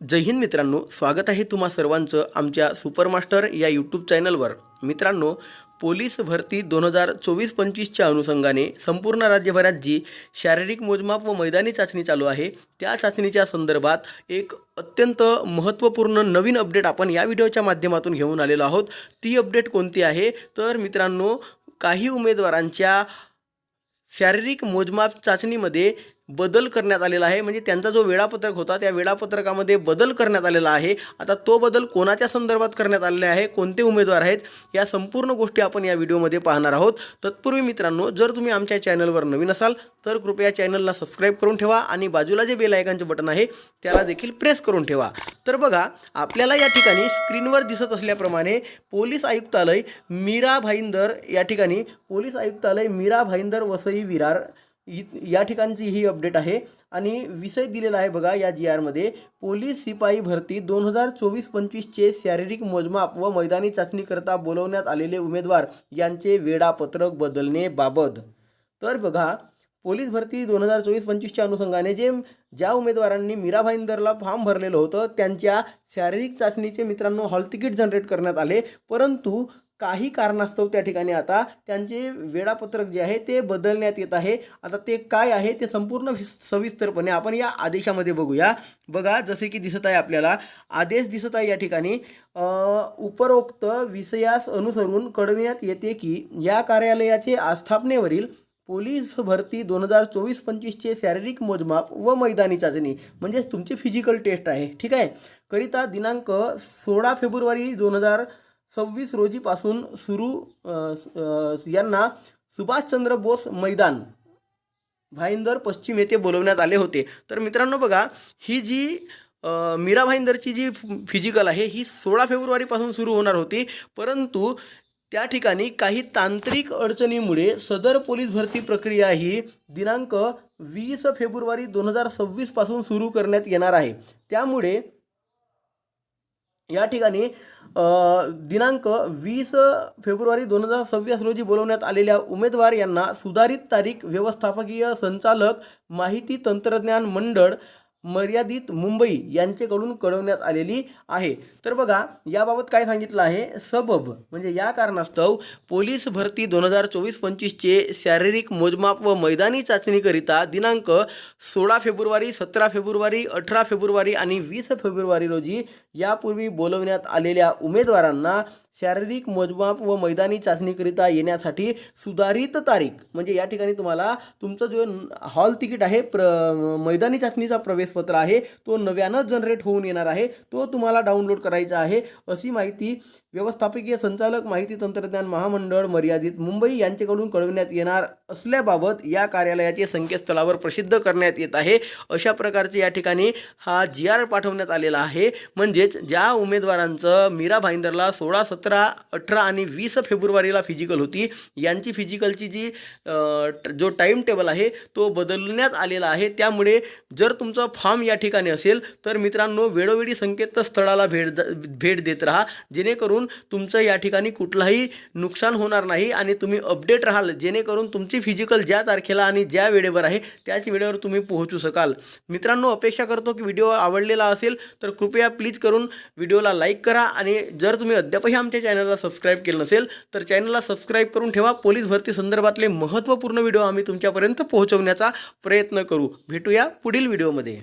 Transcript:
जय हिंद मित्रांनो स्वागत आहे तुम्हा सर्वांचं आमच्या सुपरमास्टर या यूट्यूब चॅनलवर. मित्रांनो पोलीस भरती दोन हजार चोवीस पंचवीसच्या अनुषंगाने संपूर्ण राज्यभरात जी शारीरिक मोजमाप व मैदानी चाचणी चालू आहे त्या चाचणीच्या संदर्भात एक अत्यंत महत्त्वपूर्ण नवीन अपडेट आपण या व्हिडिओच्या माध्यमातून घेऊन आलेलो आहोत. ती अपडेट कोणती आहे? तर मित्रांनो काही उमेदवारांच्या शारीरिक मोजमाप चाचणीमध्ये बदल करण्यात आलेला आहे. म्हणजे त्यांचा जो वेळापत्रक होता त्या वेळापत्रकामध्ये बदल करण्यात आलेला आहे. आता तो बदल कोणाच्या संदर्भात करण्यात आलेला आहे? कोणते उमेदवार आहेत? या संपूर्ण गोष्टी आपण या व्हिडिओमध्ये पाहणार आहोत. तत्पूर्वी मित्रांनो जर तुम्ही आमच्या चॅनलवर नवीन असाल तर कृपया चॅनलला सबस्क्राईब करून ठेवा आणि बाजूला जे बेल आयकॉनचे बटन आहे त्याला देखील प्रेस करून ठेवा. तर बघा आपल्याला या ठिकाणी स्क्रीनवर दिसत असल्याप्रमाणे पोलीस आयुक्तालय मीरा भाईंदर या ठिकाणी पोलीस आयुक्तालय मीरा भाईंदर वसई विरार इ- या ठिकाणची ही अपडेट आहे. आणि विषय दिलेला आहे बघा या जी आरमध्ये पोलीस शिपाई भरती दोन हजार चोवीस पंचवीसचे शारीरिक मोजमाप व मैदानी चाचणीकरता बोलवण्यात आलेले उमेदवार यांचे वेळापत्रक बदलणेबाबत तर बघा पोलीस भरती दोन हजार चोवीस पंचवीसच्या अनुषंगाने जे ज्या उमेदवारांनी मीरा भाईंदरला फॉर्म भरलेलं होतं त्यांच्या शारीरिक चाचणीचे मित्रांनो हॉल तिकीट जनरेट करण्यात आले. परंतु काही कारणास्तव त्या ठिकाणी आता त्यांचे वेळापत्रक जे आहे ते बदलण्यात येत आहे. आता ते काय आहे ते संपूर्ण सविस्तरपणे आपण या आदेशामध्ये बघूया. बघा जसे की दिसत आहे आपल्याला आदेश दिसत आहे या ठिकाणी उपरोक्त विषयास अनुसरून कळविण्यात येते की या कार्यालयाचे आस्थापनेवरील पोलीस भरती दोन हजार चोवीस पंचवीसचे शारीरिक मोजमाप व मैदानी चाचणी म्हणजेच तुमची फिजिकल टेस्ट आहे. ठीक आहे? करिता दिनांक सोळा फेब्रुवारी दोन हजार सव्वीस रोजीपासून सुरू यांना सुभाषचंद्र बोस मैदान भाईंदर पश्चिम येथे बोलवण्यात आले होते. तर मित्रांनो बघा ही जी मीरा भाईंदरची जी फिजिकल आहे ही सोळा फेब्रुवारीपासून सुरू होणार होती. परंतु त्या ठिकाणी काही तांत्रिक अडचणीमुळे सदर पोलीस भरती प्रक्रिया ही दिनांक वीस फेब्रुवारी दोन हजार सव्वीसपासून सुरू करण्यात येणार आहे. त्यामुळे या ठिकाणी दिनांक वीस फेब्रुवारी दोन हजार सव्वीस रोजी बोलवण्यात आलेल्या उमेदवार यांना सुधारित तारीख व्यवस्थापकीय संचालक माहिती तंत्रज्ञान मंडळ मर्यादित मुंबई यांचेकडून कळवण्यात आलेली आहे. तर बघा याबाबत काय सांगितलं आहे? सबब म्हणजे या कारणास्तव पोलीस भरती दोन हजार चोवीस पंचवीसचे शारीरिक मोजमाप व मैदानी चाचणीकरिता दिनांक सोळा फेब्रुवारी सतरा फेब्रुवारी अठरा फेब्रुवारी आणि वीस फेब्रुवारी रोजी यापूर्वी बोलवण्यात आलेल्या उमेदवारांना शारीरिक मोजमाप व मैदानी चाचणीकरिता येण्यासाठी सुधारित तारीख. म्हणजे या ठिकाणी तुम्हाला तुमचं जो हॉल तिकीट आहे प्र मैदानी चाचणीचा प्रवेशपत्र आहे तो नव्यानं जनरेट होऊन येणार आहे तो तुम्हाला डाउनलोड करायचा आहे. अशी माहिती व्यवस्थापकीय संचालक माहिती तंत्रज्ञान महामंडळ मर्यादित मुंबई यांच्याकडून कळविण्यात येणार असल्याबाबत या कार्यालयाचे संकेतस्थळावर प्रसिद्ध करण्यात येत आहे. अशा प्रकारचे या ठिकाणी हा जी आर पाठवण्यात आलेला आहे. म्हणजेच ज्या उमेदवारांचं मीरा भाईंदरला सोळा सतरा अठरा आणि वीस फेब्रुवारीला फिजिकल होती. यांची फिजिकलची जी जो टाईम टेबल आहे तो बदलण्यात आलेला आहे. त्यामुळे जर तुमचा फॉर्म या ठिकाणी असेल तर मित्रांनो वेळोवेळी संकेतस्थळाला भेट द- भेट देत राहा. जेणेकरून तुमचं या ठिकाणी कुठलाही नुकसान होणार नाही आणि तुम्ही अपडेट राहाल. जेणेकरून तुमची फिजिकल ज्या तारखेला आणि ज्या वेळेवर आहे त्याच वेळेवर तुम्ही पोहोचू शकाल. मित्रांनो अपेक्षा करतो की व्हिडिओ आवडलेला असेल तर कृपया प्लीज करून व्हिडिओला लाईक करा आणि जर तुम्ही अद्यापही आमच्या चॅनलला सबस्क्राईब केलं नसेल तर चॅनलला सबस्क्राईब करून ठेवा. पोलीस भरती संदर्भातले महत्त्वपूर्ण व्हिडिओ आम्ही तुमच्यापर्यंत पोहोचवण्याचा प्रयत्न करू. भेटूया पुढील व्हिडिओमध्ये